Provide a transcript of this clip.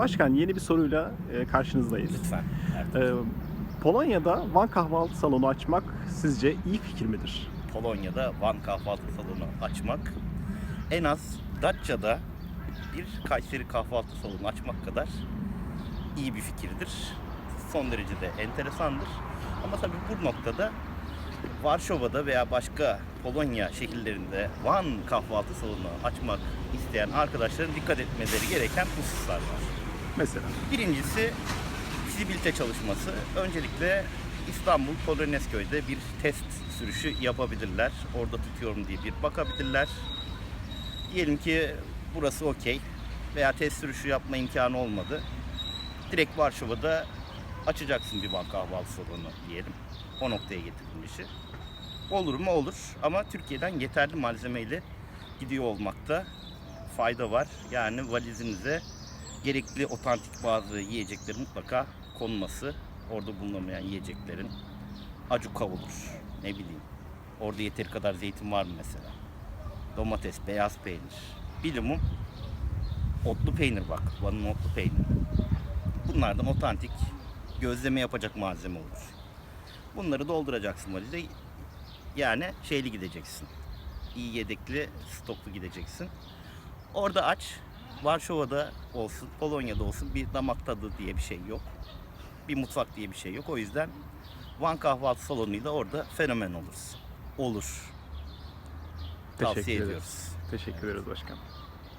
Başkan yeni bir soruyla e, karşınızdayız. Lütfen. E, Polonya'da Van kahvaltı salonu açmak sizce iyi fikir midir? Polonya'da Van kahvaltı salonu açmak en az Datça'da bir Kayseri kahvaltı salonu açmak kadar iyi bir fikirdir. Son derece de enteresandır. Ama tabii bu noktada Varşova'da veya başka Polonya şehirlerinde Van kahvaltı salonu açmak isteyen arkadaşların dikkat etmeleri gereken hususlar var. Mesela. Birincisi fizibilite çalışması. Öncelikle İstanbul Polonezköy'de bir test sürüşü yapabilirler. Orada tutuyorum diye bir bakabilirler. Diyelim ki burası okey veya test sürüşü yapma imkanı olmadı. Direkt Varşova'da açacaksın bir banka kahvaltı salonu diyelim. O noktaya getirdim işi. Olur mu? Olur. Ama Türkiye'den yeterli malzemeyle gidiyor olmakta fayda var. Yani valizinize gerekli otantik bazı yiyeceklerin mutlaka konması. Orada bulunamayan yiyeceklerin acuk olur. Ne bileyim. Orada yeteri kadar zeytin var mı mesela? Domates, beyaz peynir. Bilimum otlu peynir bak. Van'ın otlu peyniri. Bunlardan otantik gözleme yapacak malzeme olur. Bunları dolduracaksın valize. Yani şeyli gideceksin. İyi yedekli, stoklu gideceksin. Orada aç. Varşova'da olsun, Polonya'da olsun bir damak tadı diye bir şey yok. Bir mutfak diye bir şey yok. O yüzden Van kahvaltı salonuyla orada fenomen oluruz. Olur. Tavsiye Teşekkür ederiz. ediyoruz. Teşekkür ederiz başkan.